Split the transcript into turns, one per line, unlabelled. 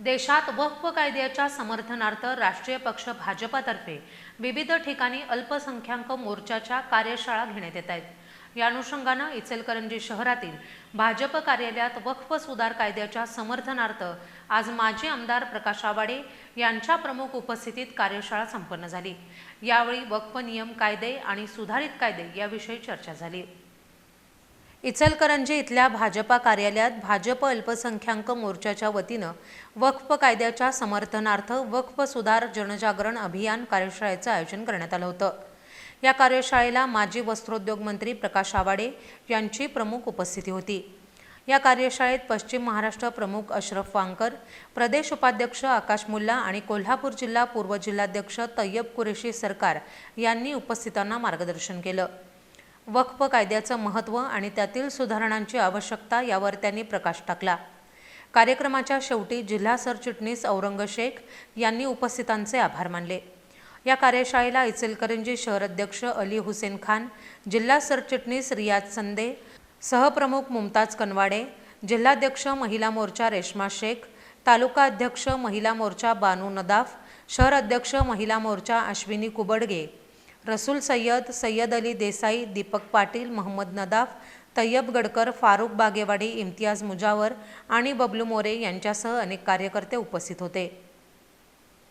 देशात वक्फ कायद्याच्या समर्थनार्थ राष्ट्रीय पक्ष भाजपातर्फे विविध ठिकाणी अल्पसंख्याक मोर्चाच्या कार्यशाळा घेण्यात येत आहेत. या अनुषंगानं इचलकरंजी शहरातील भाजप कार्यालयात वक्फ सुधार कायद्याच्या समर्थनार्थ आज माजी आमदार प्रकाश आवाडे यांच्या प्रमुख उपस्थितीत कार्यशाळा संपन्न झाली. यावेळी वक्फ नियम कायदे आणि सुधारित कायदे याविषयी चर्चा झाली. इचलकरंजी इथल्या भाजपा कार्यालयात भाजप अल्पसंख्याक मोर्चाच्या वतीनं वक्फ कायद्याच्या समर्थनार्थ वक्फ सुधार जनजागरण अभियान कार्यशाळेचं आयोजन करण्यात आलं होतं. या कार्यशाळेला माजी वस्त्रोद्योग मंत्री प्रकाश आवाडे यांची प्रमुख उपस्थिती होती. या कार्यशाळेत पश्चिम महाराष्ट्र प्रमुख अशरफ वांकर प्रदेश उपाध्यक्ष आकाश मुल्ला आणि कोल्हापूर जिल्हा पूर्व जिल्हाध्यक्ष तय्यब कुरेशी सरकार यांनी उपस्थितांना मार्गदर्शन केलं. वक्फ कायद्याचं महत्त्व आणि त्यातील सुधारणांची आवश्यकता यावर त्यांनी प्रकाश टाकला. कार्यक्रमाच्या शेवटी जिल्हा सरचिटणीस औरंग शेख यांनी उपस्थितांचे आभार मानले. या कार्यशाळेला इचलकरंजी शहर अध्यक्ष अली हुसेन खान जिल्हा सरचिटणीस रियाज संदे सहप्रमुख मुमताज कनवाडे जिल्हाध्यक्ष महिला मोर्चा रेश्मा शेख तालुका अध्यक्ष महिला मोर्चा बानू नदाफ शहर अध्यक्ष महिला मोर्चा अश्विनी कुबडगे रसूल सय्यद सय्यद अली देसाई दीपक पाटील महम्मद नदाफ तय्यब गडकर फारुख बागेवाडी इम्तियाज मुजावर आणि बबलू मोरे यांच्यासह अनेक कार्यकर्ते उपस्थित होते.